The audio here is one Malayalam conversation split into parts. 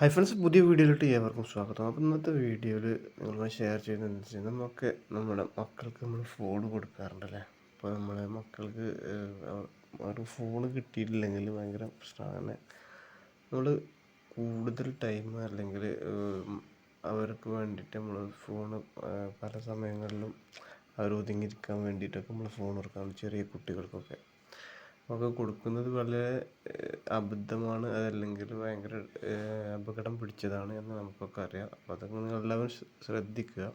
ഹൈ ഫ്രണ്ട്സ് പുതിയ വീഡിയോയിലോട്ട് ഏവർക്കും സ്വാഗതം. അപ്പോൾ ഇന്നത്തെ വീഡിയോയിൽ നിങ്ങളുമായി ഷെയർ ചെയ്യുന്നതെന്ന് വെച്ചാൽ നമുക്ക് നമ്മുടെ മക്കൾക്ക് നമ്മൾ ഫോൺ കൊടുക്കാറുണ്ടല്ലേ? അപ്പോൾ നമ്മളെ മക്കൾക്ക് ഒരു ഫോൺ കിട്ടിയിട്ടില്ലെങ്കിൽ ഭയങ്കര പ്രശ്നമാണ്. നമ്മൾ കൂടുതൽ ടൈം അല്ലെങ്കിൽ അവർക്ക് വേണ്ടിയിട്ട് നമ്മൾ ഫോൺ പല സമയങ്ങളിലും അവർ ഒതുങ്ങിയിരിക്കാൻ വേണ്ടിയിട്ടൊക്കെ നമ്മൾ ഫോൺ കൊടുക്കാറുണ്ട് ചെറിയ കുട്ടികൾക്കൊക്കെ. ഒക്കെ കൊടുക്കുന്നത് വളരെ അബദ്ധമാണ്. അതല്ലെങ്കിൽ ഭയങ്കര അപകടം പിടിച്ചതാണ് എന്ന് നമുക്കൊക്കെ അറിയാം. അപ്പോൾ അതൊക്കെ നിങ്ങൾ എല്ലാവരും ശ്രദ്ധിക്കുക.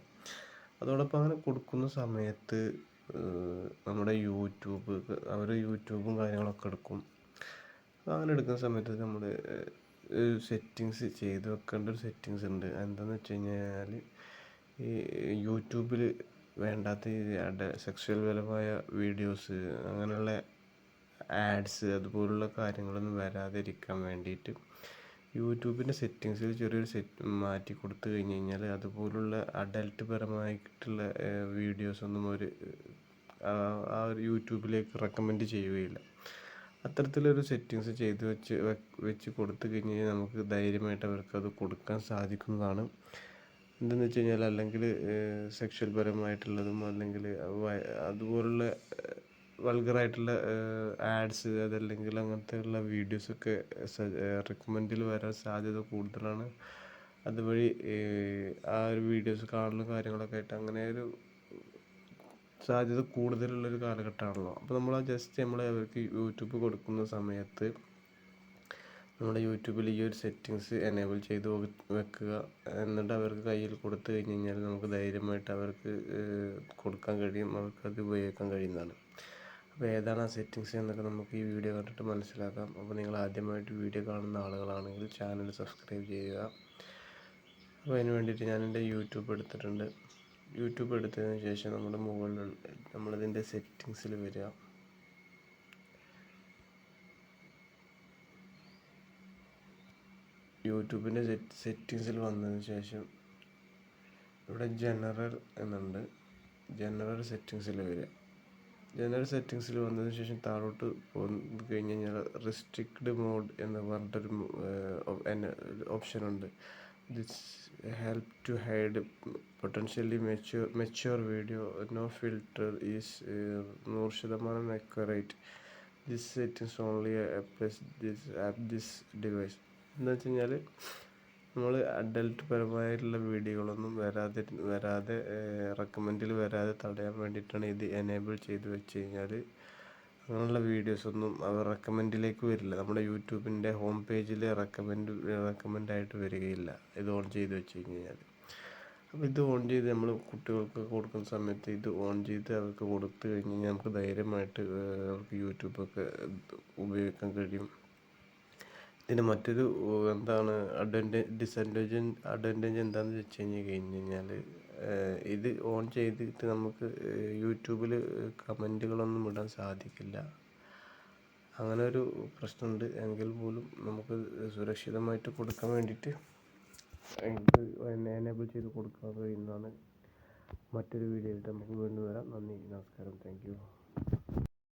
അതോടൊപ്പം അങ്ങനെ കൊടുക്കുന്ന സമയത്ത് നമ്മുടെ യൂട്യൂബ് അവർ യൂട്യൂബും കാര്യങ്ങളൊക്കെ എടുക്കും. അങ്ങനെ എടുക്കുന്ന സമയത്ത് നമ്മൾ സെറ്റിങ്സ് ചെയ്ത് വെക്കേണ്ട ഒരു സെറ്റിങ്സ് ഉണ്ട്. എന്താണെന്ന് വെച്ച് കഴിഞ്ഞാൽ ഈ യൂട്യൂബിൽ വേണ്ടാത്ത സെക്ഷൽ പരമായ വീഡിയോസ് അങ്ങനെയുള്ള ആഡ്സ് അതുപോലുള്ള കാര്യങ്ങളൊന്നും വരാതിരിക്കാൻ വേണ്ടിയിട്ട് യൂട്യൂബിന്റെ സെറ്റിങ്സിൽ ചെറിയൊരു സെറ്റ് മാറ്റി കൊടുത്തു കഴിഞ്ഞ് കഴിഞ്ഞാൽ അതുപോലുള്ള അഡൽട്ട് പരമായിട്ടുള്ള വീഡിയോസൊന്നും ഒരു ആ ഒരു യൂട്യൂബിലേക്ക് റെക്കമെൻഡ് ചെയ്യുകയില്ല. അത്തരത്തിലൊരു സെറ്റിങ്സ് ചെയ്ത് വെച്ച് വെച്ച് കൊടുത്തു കഴിഞ്ഞ് കഴിഞ്ഞാൽ നമുക്ക് ധൈര്യമായിട്ട് അവർക്ക് അത് കൊടുക്കാൻ സാധിക്കുന്നതാണ്. എന്തെന്ന് വെച്ച് കഴിഞ്ഞാൽ അല്ലെങ്കിൽ സെക്ഷൽ പരമായിട്ടുള്ളതും അല്ലെങ്കിൽ വൾഗറായിട്ടുള്ള ആഡ്സ് അതല്ലെങ്കിൽ അങ്ങനത്തെ ഉള്ള വീഡിയോസൊക്കെ റെക്കമെൻഡിൽ വരാൻ സാധ്യത കൂടുതലാണ്. അതുവഴി ആ ഒരു വീഡിയോസ് കാണുന്ന കാര്യങ്ങളൊക്കെ ആയിട്ട് അങ്ങനെ ഒരു സാധ്യത കൂടുതലുള്ളൊരു കാലഘട്ടമാണല്ലോ. അപ്പോൾ നമ്മൾ ജസ്റ്റ് നമ്മൾ അവർക്ക് യൂട്യൂബ് കൊടുക്കുന്ന സമയത്ത് നമ്മുടെ യൂട്യൂബിൽ ഈ ഒരു സെറ്റിങ്സ് എനേബിൾ ചെയ്ത് വെക്കുക എന്നിട്ട് അവർക്ക് കയ്യിൽ കൊടുത്തു കഴിഞ്ഞ് കഴിഞ്ഞാൽ നമുക്ക് ധൈര്യമായിട്ട് അവർക്ക് കൊടുക്കാൻ കഴിയും. അവർക്ക് അത് ഉപയോഗിക്കാൻ കഴിയുന്നതാണ്. അപ്പോൾ ഏതാണ് ആ സെറ്റിങ്സ് എന്നൊക്കെ നമുക്ക് ഈ വീഡിയോ കണ്ടിട്ട് മനസ്സിലാക്കാം. അപ്പോൾ നിങ്ങൾ ആദ്യമായിട്ട് വീഡിയോ കാണുന്ന ആളുകളാണെങ്കിൽ ചാനൽ സബ്സ്ക്രൈബ് ചെയ്യുക. അപ്പോൾ അതിന് വേണ്ടിയിട്ട് ഞാൻ എന്റെ യൂട്യൂബ് എടുത്തിട്ടുണ്ട്. യൂട്യൂബ് എടുത്തതിന് ശേഷം നമ്മുടെ മുകളിൽ നമ്മളിതിന്റെ സെറ്റിങ്സിൽ വരിക. യൂട്യൂബിന്റെ സെറ്റ് സെറ്റിങ്സിൽ വന്നതിന് ശേഷം ഇവിടെ ജനറൽ എന്നുണ്ട്. ജനറൽ സെറ്റിങ്സിൽ വരിക. ജനറൽ സെറ്റിങ്സിൽ വന്നതിന് ശേഷം താഴോട്ട് പോയി കഴിഞ്ഞ് കഴിഞ്ഞാൽ റെസ്ട്രിക്ട് മോഡ് എന്ന് പറഞ്ഞിട്ടൊരു ഓപ്ഷൻ ഉണ്ട്. This help to hide potentially mature mature video no filter is നൂറ് ശതമാനം accurate this settings only this app this device എന്ന് വെച്ച് കഴിഞ്ഞാൽ നമ്മൾ അഡൽട്ട് പരമായിട്ടുള്ള വീഡിയോകളൊന്നും വരാതെ വരാതെ റെക്കമെൻഡിൽ വരാതെ തടയാൻ വേണ്ടിയിട്ടാണ് ഇത് എനേബിൾ ചെയ്ത് വെച്ച് കഴിഞ്ഞാൽ അങ്ങനെയുള്ള വീഡിയോസൊന്നും അവർ റെക്കമെൻഡിലേക്ക് വരില്ല. നമ്മുടെ യൂട്യൂബിന്റെ ഹോം പേജിൽ റെക്കമെൻഡ് റെക്കമെൻഡായിട്ട് വരികയില്ല. ഇത് ഓൺ ചെയ്ത് വെച്ച് കഴിഞ്ഞാൽ അപ്പോൾ ഇത് ഓൺ ചെയ്ത് നമ്മൾ കുട്ടികൾക്ക് കൊടുക്കുന്ന സമയത്ത് ഇത് ഓൺ ചെയ്ത് അവർക്ക് കൊടുത്തു കഴിഞ്ഞ് കഴിഞ്ഞാൽ നമുക്ക് ധൈര്യമായിട്ട് അവർക്ക് യൂട്യൂബൊക്കെ ഉപയോഗിക്കാൻ കഴിയും. ഇതിന് മറ്റൊരു എന്താണ് അഡ്വാന്റേജ് ഡിസഡ്വാന്റേജ് അഡ്വാന്റേജ് എന്താണെന്ന് വെച്ച് കഴിഞ്ഞ് കഴിഞ്ഞ് കഴിഞ്ഞാൽ ഇത് ഓൺ ചെയ്തിട്ട് നമുക്ക് യൂട്യൂബിൽ കമന്റുകളൊന്നും ഇടാൻ സാധിക്കില്ല. അങ്ങനെ ഒരു പ്രശ്നമുണ്ട്. എങ്കിൽ പോലും നമുക്ക് സുരക്ഷിതമായിട്ട് കൊടുക്കാൻ വേണ്ടിയിട്ട് എനിക്ക് എനേബിൾ ചെയ്ത് കൊടുക്കാൻ കഴിയുന്നതാണ് മറ്റൊരു വീഡിയോയിൽ നമുക്ക് വീണ്ടും വരാം. നന്ദി നമസ്കാരം. താങ്ക്